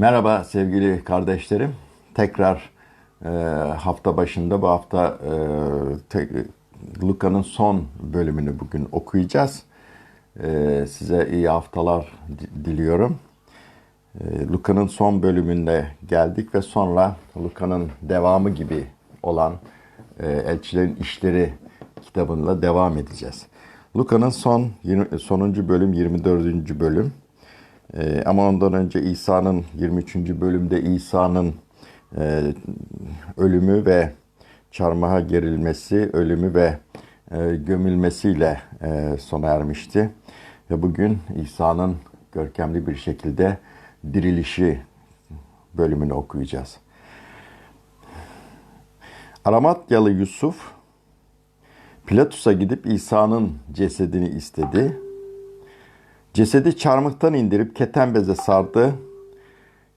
Merhaba sevgili kardeşlerim. Tekrar e, hafta başında bu hafta e, Luka'nın son bölümünü bugün okuyacağız. E, size iyi haftalar di- diliyorum. E, Luka'nın son bölümünde geldik ve sonra Luka'nın devamı gibi olan e, Elçilerin İşleri kitabıyla devam edeceğiz. Luka'nın son 20, sonuncu bölüm 24. bölüm. Ee, ama ondan önce İsa'nın 23. bölümde İsa'nın e, ölümü ve çarmıha gerilmesi, ölümü ve e, gömülmesiyle e, sona ermişti. Ve bugün İsa'nın görkemli bir şekilde dirilişi bölümünü okuyacağız. Aramatyalı Yusuf Pilatus'a gidip İsa'nın cesedini istedi. Cesedi çarmıktan indirip keten beze sardı.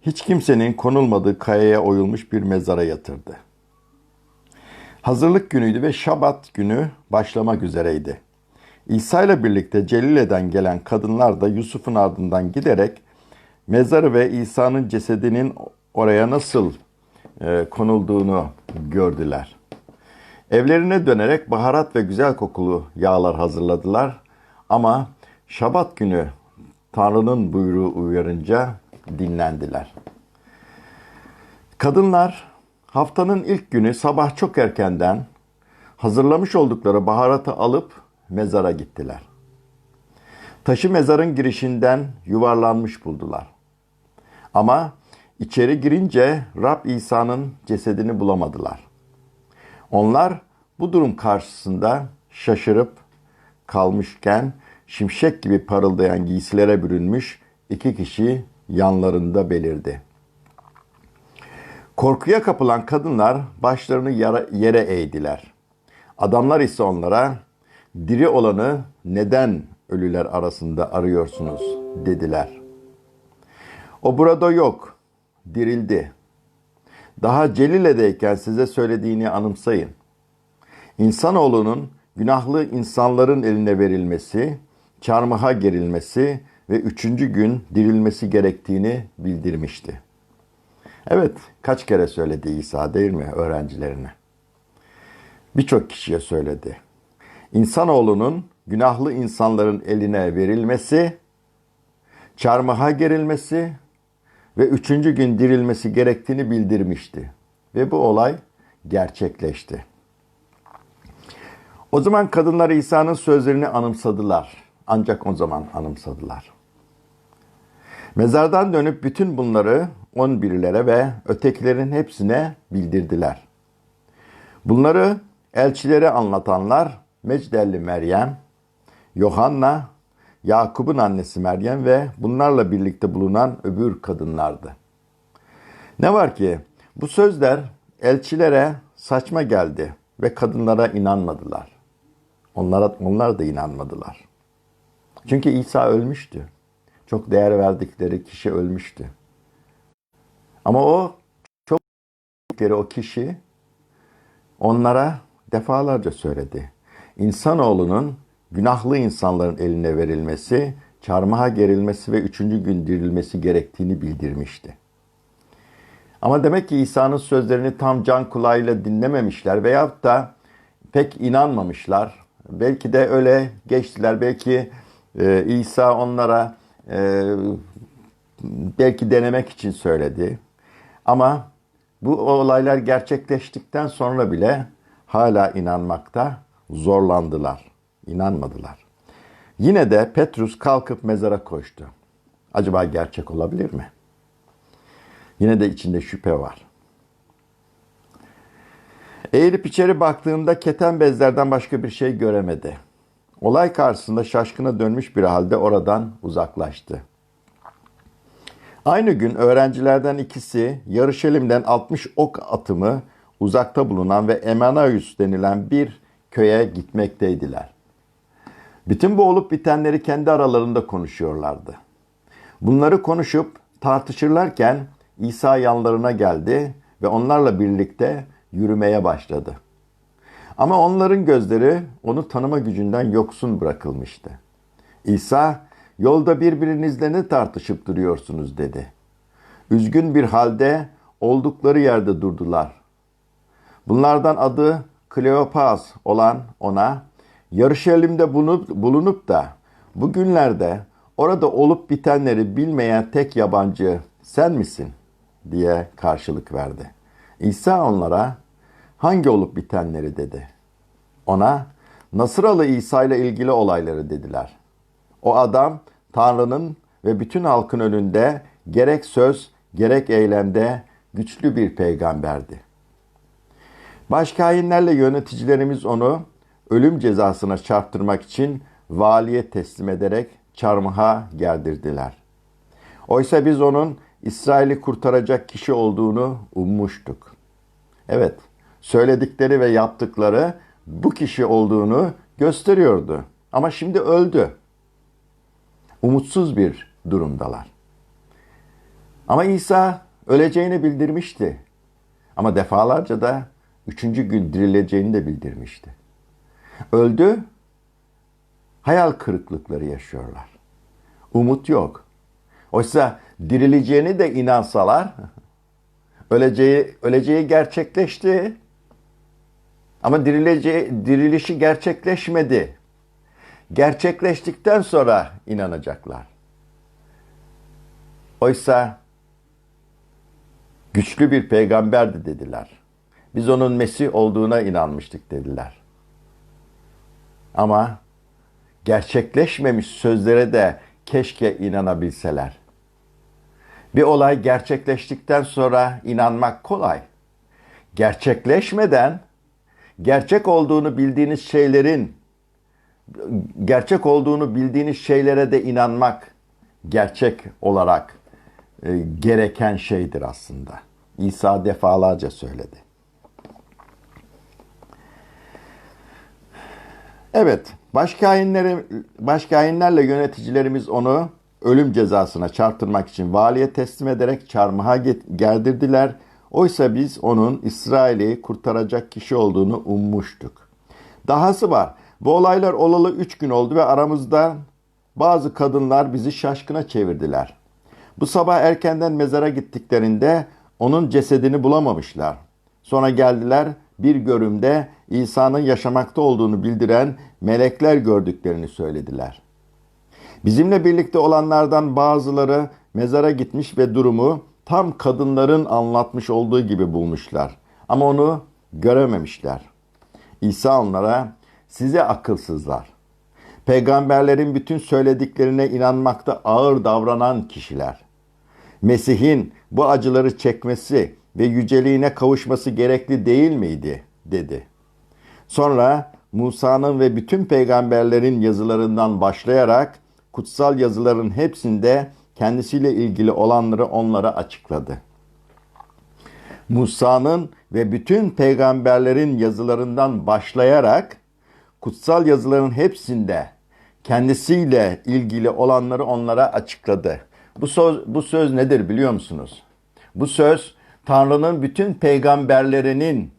Hiç kimsenin konulmadığı kayaya oyulmuş bir mezara yatırdı. Hazırlık günüydü ve Şabat günü başlamak üzereydi. İsa ile birlikte Celile'den gelen kadınlar da Yusuf'un ardından giderek mezarı ve İsa'nın cesedinin oraya nasıl e, konulduğunu gördüler. Evlerine dönerek baharat ve güzel kokulu yağlar hazırladılar ama Şabat günü Tanrı'nın buyruğu uyarınca dinlendiler. Kadınlar haftanın ilk günü sabah çok erkenden hazırlamış oldukları baharatı alıp mezara gittiler. Taşı mezarın girişinden yuvarlanmış buldular. Ama içeri girince Rab İsa'nın cesedini bulamadılar. Onlar bu durum karşısında şaşırıp kalmışken şimşek gibi parıldayan giysilere bürünmüş iki kişi yanlarında belirdi. Korkuya kapılan kadınlar başlarını yere eğdiler. Adamlar ise onlara diri olanı neden ölüler arasında arıyorsunuz dediler. O burada yok, dirildi. Daha Celile'deyken size söylediğini anımsayın. İnsanoğlunun günahlı insanların eline verilmesi, çarmıha gerilmesi ve üçüncü gün dirilmesi gerektiğini bildirmişti. Evet, kaç kere söyledi İsa değil mi öğrencilerine? Birçok kişiye söyledi. İnsanoğlunun günahlı insanların eline verilmesi, çarmıha gerilmesi ve üçüncü gün dirilmesi gerektiğini bildirmişti. Ve bu olay gerçekleşti. O zaman kadınlar İsa'nın sözlerini anımsadılar. Ancak o zaman anımsadılar. Mezardan dönüp bütün bunları on birlere ve ötekilerin hepsine bildirdiler. Bunları elçilere anlatanlar Mecdelli Meryem, Yohanna, Yakup'un annesi Meryem ve bunlarla birlikte bulunan öbür kadınlardı. Ne var ki bu sözler elçilere saçma geldi ve kadınlara inanmadılar. Onlara, onlar da inanmadılar. Çünkü İsa ölmüştü. Çok değer verdikleri kişi ölmüştü. Ama o çok verdikleri o kişi onlara defalarca söyledi. İnsanoğlunun günahlı insanların eline verilmesi, çarmıha gerilmesi ve üçüncü gün dirilmesi gerektiğini bildirmişti. Ama demek ki İsa'nın sözlerini tam can kulağıyla dinlememişler veyahut da pek inanmamışlar. Belki de öyle geçtiler. Belki e, İsa onlara e, belki denemek için söyledi. Ama bu olaylar gerçekleştikten sonra bile hala inanmakta zorlandılar. İnanmadılar. Yine de Petrus kalkıp mezara koştu. Acaba gerçek olabilir mi? Yine de içinde şüphe var. Eğilip içeri baktığında keten bezlerden başka bir şey göremedi. Olay karşısında şaşkına dönmüş bir halde oradan uzaklaştı. Aynı gün öğrencilerden ikisi Yarışelim'den 60 ok atımı uzakta bulunan ve Emanaüs denilen bir köye gitmekteydiler. Bütün bu olup bitenleri kendi aralarında konuşuyorlardı. Bunları konuşup tartışırlarken İsa yanlarına geldi ve onlarla birlikte yürümeye başladı. Ama onların gözleri onu tanıma gücünden yoksun bırakılmıştı. İsa, yolda birbirinizle ne tartışıp duruyorsunuz dedi. Üzgün bir halde oldukları yerde durdular. Bunlardan adı Kleopas olan ona Yarışelim'de bulunup, bulunup da bugünlerde orada olup bitenleri bilmeyen tek yabancı sen misin diye karşılık verdi. İsa onlara hangi olup bitenleri dedi. Ona Nasıralı İsa ile ilgili olayları dediler. O adam Tanrı'nın ve bütün halkın önünde gerek söz gerek eylemde güçlü bir peygamberdi. Başkainlerle yöneticilerimiz onu ölüm cezasına çarptırmak için valiye teslim ederek çarmıha gerdirdiler. Oysa biz onun İsrail'i kurtaracak kişi olduğunu ummuştuk. Evet, söyledikleri ve yaptıkları bu kişi olduğunu gösteriyordu. Ama şimdi öldü. Umutsuz bir durumdalar. Ama İsa öleceğini bildirmişti. Ama defalarca da üçüncü gün dirileceğini de bildirmişti. Öldü, hayal kırıklıkları yaşıyorlar. Umut yok. Oysa dirileceğini de inansalar, öleceği, öleceği gerçekleşti. Ama dirilişi gerçekleşmedi. Gerçekleştikten sonra inanacaklar. Oysa güçlü bir peygamberdi dediler. Biz onun Mesih olduğuna inanmıştık dediler. Ama gerçekleşmemiş sözlere de keşke inanabilseler. Bir olay gerçekleştikten sonra inanmak kolay. Gerçekleşmeden gerçek olduğunu bildiğiniz şeylerin gerçek olduğunu bildiğiniz şeylere de inanmak gerçek olarak e, gereken şeydir aslında. İsa defalarca söyledi. Evet, başkainleri, başkainlerle yöneticilerimiz onu ölüm cezasına çarptırmak için valiye teslim ederek çarmıha gerdirdiler. Oysa biz onun İsrail'i kurtaracak kişi olduğunu ummuştuk. Dahası var. Bu olaylar olalı üç gün oldu ve aramızda bazı kadınlar bizi şaşkına çevirdiler. Bu sabah erkenden mezara gittiklerinde onun cesedini bulamamışlar. Sonra geldiler bir görümde İsa'nın yaşamakta olduğunu bildiren melekler gördüklerini söylediler. Bizimle birlikte olanlardan bazıları mezara gitmiş ve durumu tam kadınların anlatmış olduğu gibi bulmuşlar. Ama onu görememişler. İsa onlara size akılsızlar. Peygamberlerin bütün söylediklerine inanmakta ağır davranan kişiler. Mesih'in bu acıları çekmesi ve yüceliğine kavuşması gerekli değil miydi? dedi. Sonra Musa'nın ve bütün peygamberlerin yazılarından başlayarak kutsal yazıların hepsinde kendisiyle ilgili olanları onlara açıkladı. Musa'nın ve bütün peygamberlerin yazılarından başlayarak kutsal yazıların hepsinde kendisiyle ilgili olanları onlara açıkladı. Bu söz, bu söz nedir biliyor musunuz? Bu söz Tanrı'nın bütün peygamberlerinin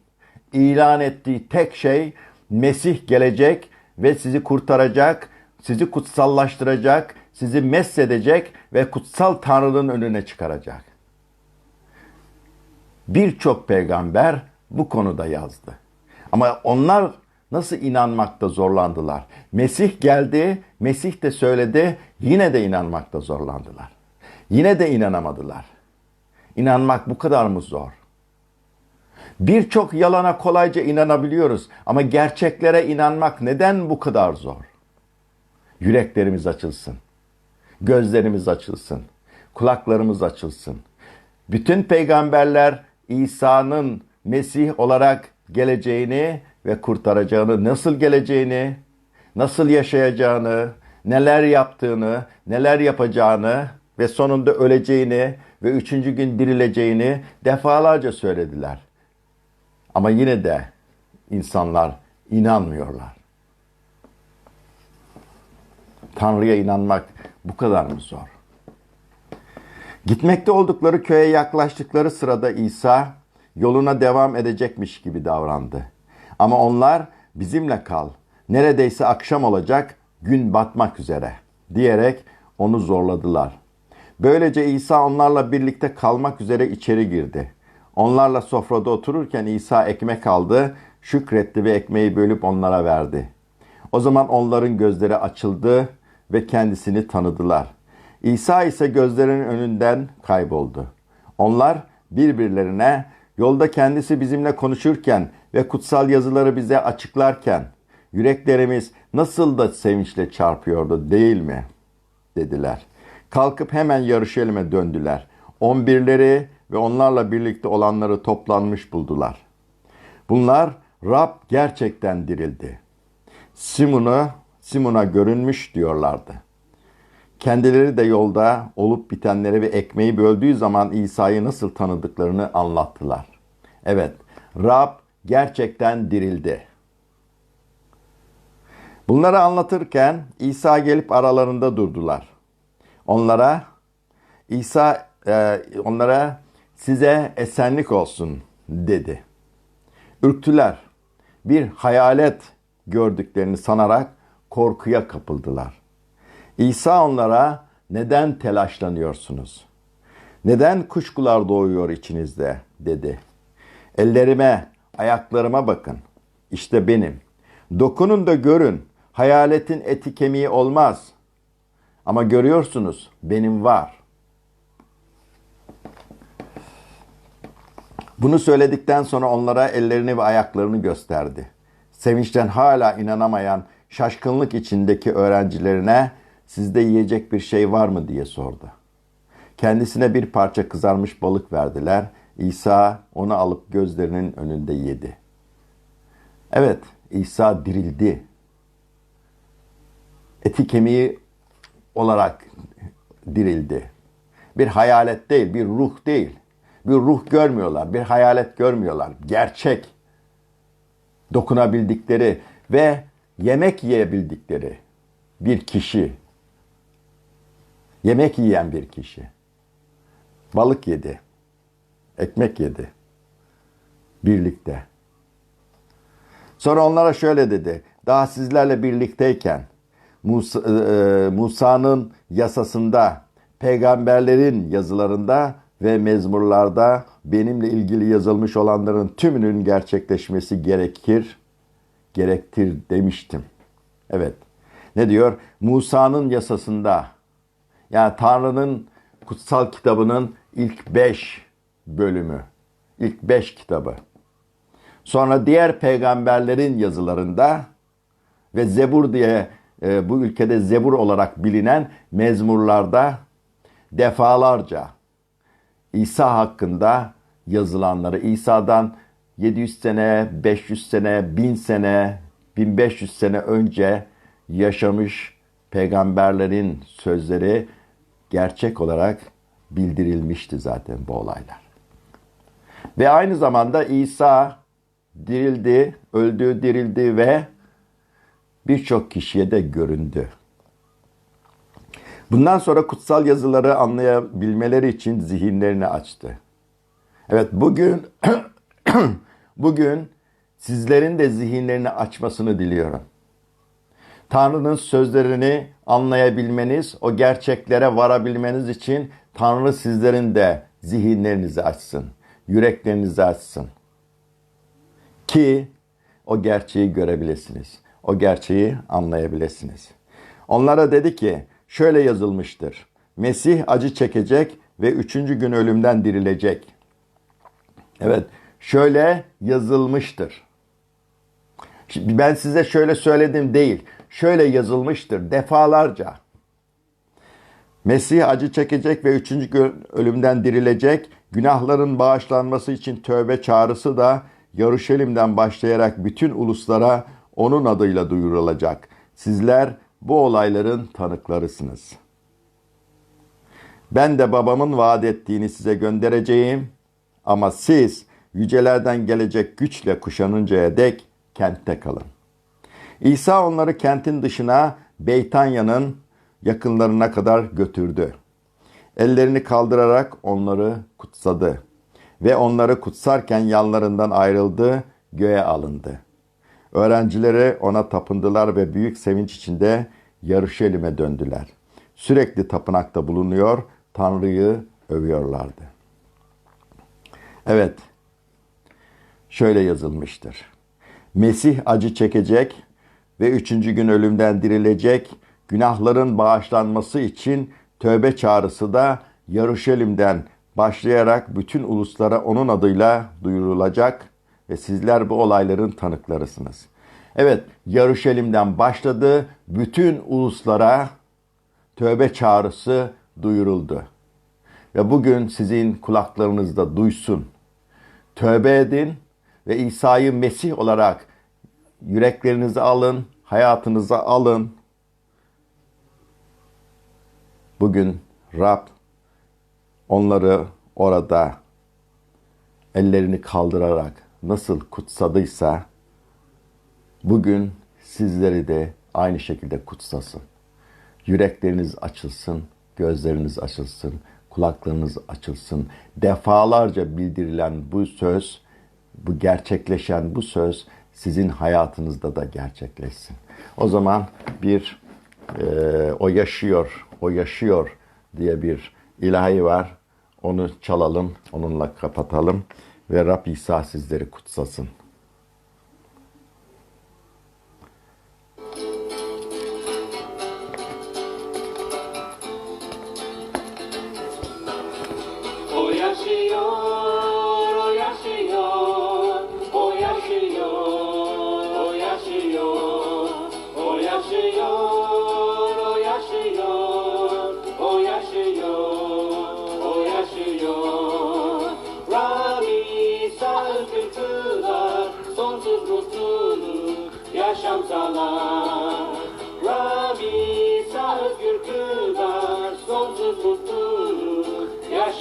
ilan ettiği tek şey Mesih gelecek ve sizi kurtaracak, sizi kutsallaştıracak, sizi mesledecek ve kutsal Tanrı'nın önüne çıkaracak. Birçok peygamber bu konuda yazdı. Ama onlar nasıl inanmakta zorlandılar? Mesih geldi, Mesih de söyledi, yine de inanmakta zorlandılar. Yine de inanamadılar. İnanmak bu kadar mı zor? Birçok yalana kolayca inanabiliyoruz ama gerçeklere inanmak neden bu kadar zor? Yüreklerimiz açılsın. Gözlerimiz açılsın. Kulaklarımız açılsın. Bütün peygamberler İsa'nın Mesih olarak geleceğini ve kurtaracağını, nasıl geleceğini, nasıl yaşayacağını, neler yaptığını, neler yapacağını ve sonunda öleceğini ve üçüncü gün dirileceğini defalarca söylediler. Ama yine de insanlar inanmıyorlar. Tanrı'ya inanmak bu kadar mı zor? Gitmekte oldukları köye yaklaştıkları sırada İsa yoluna devam edecekmiş gibi davrandı. Ama onlar bizimle kal. Neredeyse akşam olacak, gün batmak üzere diyerek onu zorladılar. Böylece İsa onlarla birlikte kalmak üzere içeri girdi. Onlarla sofrada otururken İsa ekmek aldı, şükretti ve ekmeği bölüp onlara verdi. O zaman onların gözleri açıldı ve kendisini tanıdılar. İsa ise gözlerinin önünden kayboldu. Onlar birbirlerine yolda kendisi bizimle konuşurken ve kutsal yazıları bize açıklarken yüreklerimiz nasıl da sevinçle çarpıyordu değil mi? dediler. Kalkıp hemen Yarışelim'e döndüler. On birleri ve onlarla birlikte olanları toplanmış buldular. Bunlar Rab gerçekten dirildi. Simon'a Simon'a görünmüş diyorlardı. Kendileri de yolda olup bitenleri ve ekmeği böldüğü zaman İsa'yı nasıl tanıdıklarını anlattılar. Evet, Rab gerçekten dirildi. Bunları anlatırken İsa gelip aralarında durdular. Onlara İsa e, onlara size esenlik olsun dedi. Ürktüler. Bir hayalet gördüklerini sanarak korkuya kapıldılar. İsa onlara neden telaşlanıyorsunuz? Neden kuşkular doğuyor içinizde dedi. Ellerime, ayaklarıma bakın. İşte benim. Dokunun da görün. Hayaletin eti kemiği olmaz. Ama görüyorsunuz benim var. Bunu söyledikten sonra onlara ellerini ve ayaklarını gösterdi. Sevinçten hala inanamayan, şaşkınlık içindeki öğrencilerine sizde yiyecek bir şey var mı diye sordu. Kendisine bir parça kızarmış balık verdiler. İsa onu alıp gözlerinin önünde yedi. Evet, İsa dirildi. Eti kemiği olarak dirildi. Bir hayalet değil, bir ruh değil. Bir ruh görmüyorlar, bir hayalet görmüyorlar. Gerçek. Dokunabildikleri ve yemek yiyebildikleri bir kişi. Yemek yiyen bir kişi. Balık yedi. Ekmek yedi. Birlikte. Sonra onlara şöyle dedi. Daha sizlerle birlikteyken Musa, e, Musa'nın yasasında, peygamberlerin yazılarında ve mezmurlarda benimle ilgili yazılmış olanların tümünün gerçekleşmesi gerekir, gerektir demiştim. Evet. Ne diyor? Musa'nın yasasında yani Tanrı'nın kutsal kitabının ilk beş bölümü, ilk beş kitabı. Sonra diğer peygamberlerin yazılarında ve Zebur diye e, bu ülkede Zebur olarak bilinen mezmurlarda defalarca İsa hakkında yazılanları İsa'dan 700 sene, 500 sene, 1000 sene, 1500 sene önce yaşamış peygamberlerin sözleri gerçek olarak bildirilmişti zaten bu olaylar. Ve aynı zamanda İsa dirildi, öldü, dirildi ve birçok kişiye de göründü. Bundan sonra kutsal yazıları anlayabilmeleri için zihinlerini açtı. Evet bugün bugün sizlerin de zihinlerini açmasını diliyorum. Tanrı'nın sözlerini anlayabilmeniz, o gerçeklere varabilmeniz için Tanrı sizlerin de zihinlerinizi açsın, yüreklerinizi açsın. Ki o gerçeği görebilirsiniz. O gerçeği anlayabilirsiniz. Onlara dedi ki, şöyle yazılmıştır. Mesih acı çekecek ve üçüncü gün ölümden dirilecek. Evet, şöyle yazılmıştır. Ben size şöyle söyledim değil, şöyle yazılmıştır defalarca. Mesih acı çekecek ve üçüncü gün ölümden dirilecek. Günahların bağışlanması için tövbe çağrısı da Yaruşelim'den başlayarak bütün uluslara onun adıyla duyurulacak. Sizler bu olayların tanıklarısınız. Ben de babamın vaat ettiğini size göndereceğim ama siz yücelerden gelecek güçle kuşanıncaya dek kentte kalın. İsa onları kentin dışına Beytanya'nın yakınlarına kadar götürdü. Ellerini kaldırarak onları kutsadı ve onları kutsarken yanlarından ayrıldı, göğe alındı. Öğrencileri ona tapındılar ve büyük sevinç içinde Yarışelim'e döndüler. Sürekli tapınakta bulunuyor, Tanrı'yı övüyorlardı. Evet, şöyle yazılmıştır. Mesih acı çekecek ve üçüncü gün ölümden dirilecek, günahların bağışlanması için tövbe çağrısı da Yaruşalim'den başlayarak bütün uluslara onun adıyla duyurulacak ve sizler bu olayların tanıklarısınız. Evet, Yaruşalim'den başladı, bütün uluslara tövbe çağrısı duyuruldu. Ve bugün sizin kulaklarınızda duysun. Tövbe edin ve İsa'yı Mesih olarak yüreklerinize alın, hayatınıza alın. Bugün Rab onları orada ellerini kaldırarak nasıl kutsadıysa bugün sizleri de aynı şekilde kutsasın. Yürekleriniz açılsın, gözleriniz açılsın, kulaklarınız açılsın. Defalarca bildirilen bu söz, bu gerçekleşen bu söz sizin hayatınızda da gerçekleşsin. O zaman bir e, o yaşıyor, o yaşıyor diye bir ilahi var. Onu çalalım, onunla kapatalım ve Rab İsa sizleri kutsasın.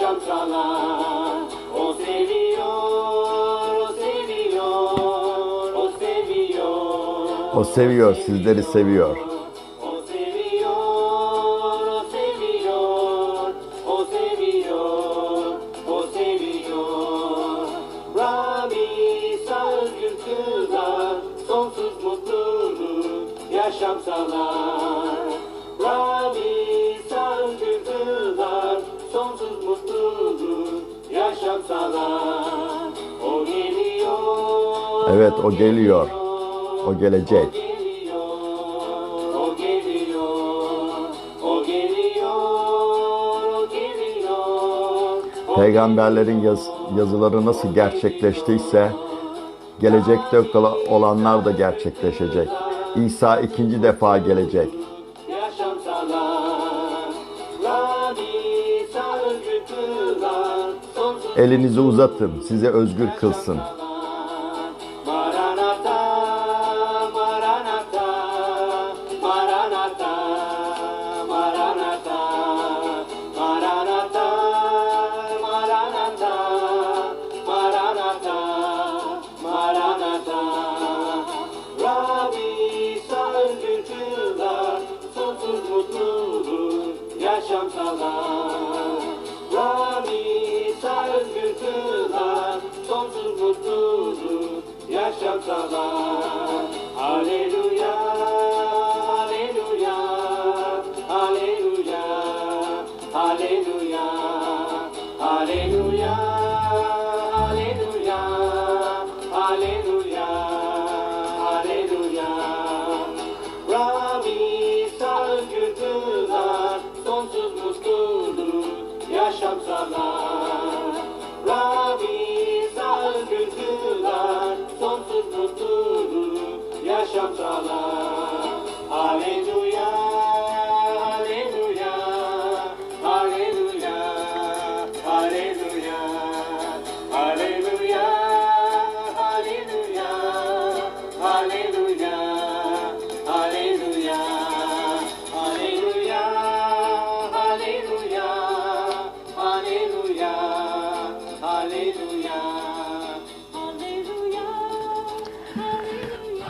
Yaşam sağlar. O seviyor, o seviyor, o seviyor. O seviyor, sizleri seviyor. Evet, o geliyor. O gelecek. Peygamberlerin yaz- yazıları nasıl gerçekleştiyse gelecekte olanlar da gerçekleşecek. İsa ikinci defa gelecek. Elinizi uzatın, size özgür kılsın.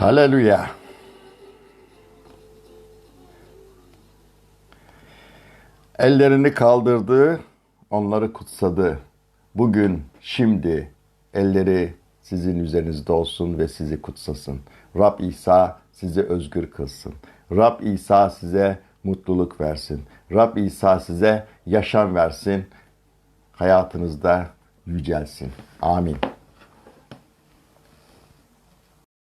Haleluya. Ellerini kaldırdı, onları kutsadı. Bugün, şimdi elleri sizin üzerinizde olsun ve sizi kutsasın. Rab İsa sizi özgür kılsın. Rab İsa size mutluluk versin. Rab İsa size yaşam versin. Hayatınızda yücelsin. Amin.